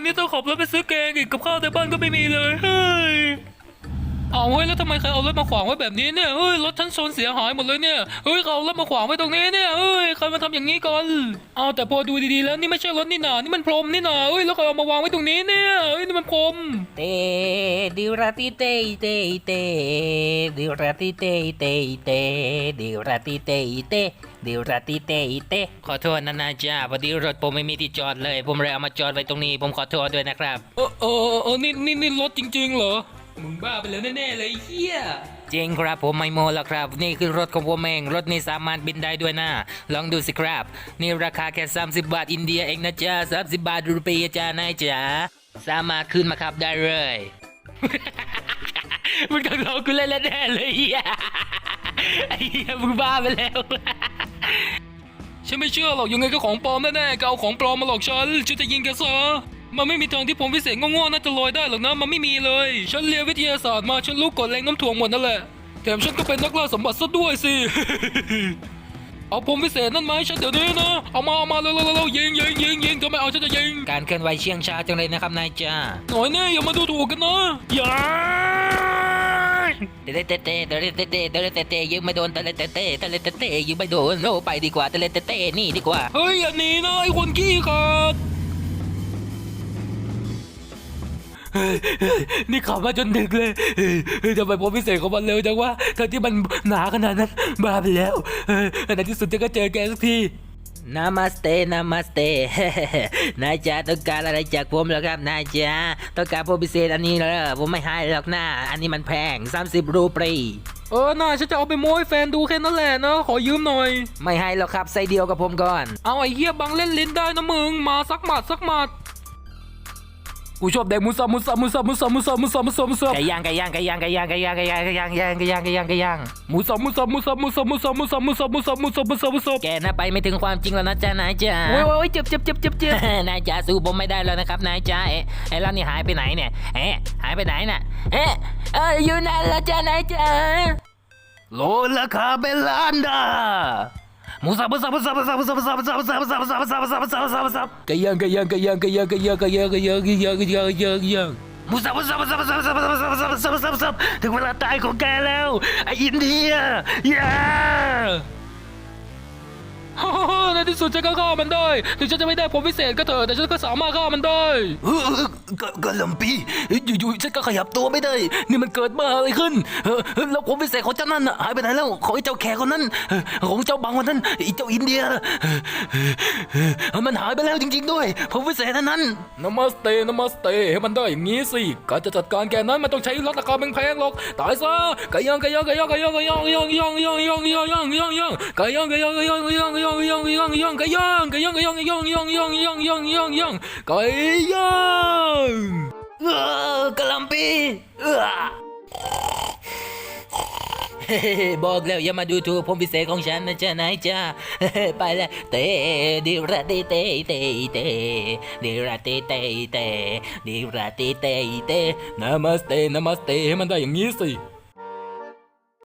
วันนี้ต้องขับรถไปซื้อแกงอีกกับข้าวในบ้านก็ไม่มีเลยเฮ้ย เอาเฮ้ยแล้วทำไมใครเอารถมาขวางไว้แบบนี้เนี่ยเฮ้ยรถฉันชนเสียหายหมดเลยเนี่ยเฮ้ยเขาเอารถมาขวางไว้ตรงนี้เนี่ยเฮ้ยใครมาทำอย่างนี้กันเอาแต่พอดูดีๆแล้วนี่ไม่ใช่รถนี่นานี่มันพรมนี่นาเฮ้ยแล้วใครเอามาวางไว้ตรงนี้เนี่ยเฮ้ยนี่มันพรมเตดิราติเตเตเตดิราติเตเตเตดิราติเตเตดิราติเตเตขอโทษนะนะจ้าพอดีรถผมไม่มีที่จอดเลย ผมเลยเอามาจอดไว้ตรงนี้ ผมขอโทษด้วยนะครับเออเออเออนี่นี่นี่รถจริงๆเหรอ มึงบ้าไปแล้วแน่ๆเลยเฮียจริงครับผมไม่โมแล้วครับ นี่คือรถของผมเองรถนี้สามารถบินได้ด้วยนะลองดูสิครับ นี่ราคาแค่ 30 บาทอินเดียเองนะจ๊ะ30 บาทรูปีจ้านายจ๋าสามารถขึ้นมาขับได้เลยมึงกับเรากูเล่นแล้วแน่เลยเฮียไอ้เฮียมึงบ้าไปแล้วฉันไม่เชื่อหรอกยังไงก็ของปลอมแน่ๆก็เอาของปลอมมาหลอกฉันฉันจะยิงแกซะ มันไม่มีทางที่ผมพิเศษโง่ๆน่าจะลอยได้หรอกนะมันไม่มีเลย ฉันเรียนวิทยาศาสตร์มาฉันรู้กฎแรงโน้ำถ่วงหมดนั่นแหละแถมฉันก็เป็นนักล่าสมบัติซะด้วยสิ เอาผมพิเศษนั่นไหมาให้ฉันเดี๋ยวนี้นะ เอามาเอามาเร็วๆๆๆยิงยิงยิงยิงถ้าไม่เอาฉันจะยิง การเคลื่อนไหวเชียงช้าจังเลยนะครับนายจ้าหน่อยแน่อย่ามาดูถูกกันนะอย่าเตะเตะเตะเตะเตะเตะเตะเตะเตะยิงไม่โดนเตะเตะเตะเตะเตะเตะเตะยิงไม่โดนโอ้ไปดีกว่าเตะเตะเตะนี่ดีกว่า เฮ้ยอันนี้นะไอ้คนขี้ขาด นี่ขับมาจนดึกเลยเฮ้ยเฮ้ยทำไมผมพิเศษของมันเร็วจังวะทั้งที่มันหนาขนาดนั้นบ้าไปแล้วเฮ้ยในที่สุดจะก็เจอแกสักทีนามาสเตนามาสเตนายจ๋าต้องการอะไรจากผมเหรอครับนายจ๋าต้องการพวกพิเศษอันนี้เหรอผมไม่ให้หรอกนะอันนี้มันแพง 30 รูปรีเออน่าฉันจะเอาไปโม้ให้แฟนดูแค่นั้นแหละนะขอยืมหน่อย ไม่ให้หรอกครับใส่เดียวกับผมก่อน เอาไอ้เหี้ยบังเล่นลิ้นได้นะมึง มาสักหมัดสักหมัด กูชอบแดกมุสามุสามุสามุสามุสามุสามุสามุสาไก่ย่างไก่ย่างไก่ย่างไก่ย่างไก่ย่างไก่ย่างไก่ย่างไก่ย่างไก่ย่างไก่ย่างไก่ย่างมุสามุสามุสามุสามุสามุสามุสามุสามุสามุสามุสาแกน่ะไปไม่ถึงความจริงแล้วนะจ๊ะนายจ๋าโอ้ยโอ้ยเจ็บเจ็บเจ็บเจ็บเจ็บนายจ๋าสู้ผมไม่ได้แล้วนะครับนายจ๋าเอ๊ะไอ้แล้วนี่หายไปไหนเนี่ยเอ๊ะหายไปไหนน่ะเอ๊ะเอออยู่ไหนแล้วจ๊ะนายจ๋าโลราคาเป็นล้านดา มุสามุสามุสามุสามุสามุสามุสามุสามุสามุสามุสามุสามุสามุสามุสาไก่ย่างไก่ย่างไก่ย่างไก่ย่างไก่ย่างไก่ย่างไก่ย่างไก่ย่างไก่ย่างไก่ย่างไก่ย่างมุสามุสามุสามุสามุสามุสามุสามุสามุสามุสามุสาถึงเวลาตายของแกแล้วไอ้อินเดียย่า ฮ่าฮ่าฮ่าในที่สุดฉันก็ฆ่ามันได้ ถึงฉันจะไม่ได้ผลพิเศษก็เถอะ แต่ฉันก็สามารถฆ่ามันได้ เออกกะลำปีอยู่ๆฉันก็ขยับตัวไม่ได้ นี่มันเกิดมาอะไรขึ้นเออเออแล้วผลพิเศษของเจ้านั่นน่ะหายไปไหนแล้วของไอ้เจ้าแขกคนนั้นเออของเจ้าบางคนนั้นไอ้เจ้าอินเดียเออเออเออมันหายไปแล้วจริง ๆ ด้วยผลพิเศษนั้นนั้นนมัสเตนมัสเตให้มันได้อย่างนี้สิ การจะจัดการแกนั้นมันต้องใช้ราคาแพงๆหรอก ตายซะไก่ย่างไก่ย่างไก่ย่างไก่ย่างไก่ย่างย่างย่างย่างย่างย่างย่างย่างย่างไก่ย่างไก่ย่างไก่ย่างย่างย่างย่างย่างย่างไก่ย่างก่ย่างกย่างย่างย่างย่างย่างย่างย่างย่างกย่างเออกะหลำปีเออบอกแล้วอย่ามาดูถูกผมพิเศษของฉันนะจ๊ะนายจ้าไปแล้วเตดิราติเตเตเตดิราติเตเตดิราติเตเตนามัสเตนามัสเตให้มันได้อย่างนี้สิ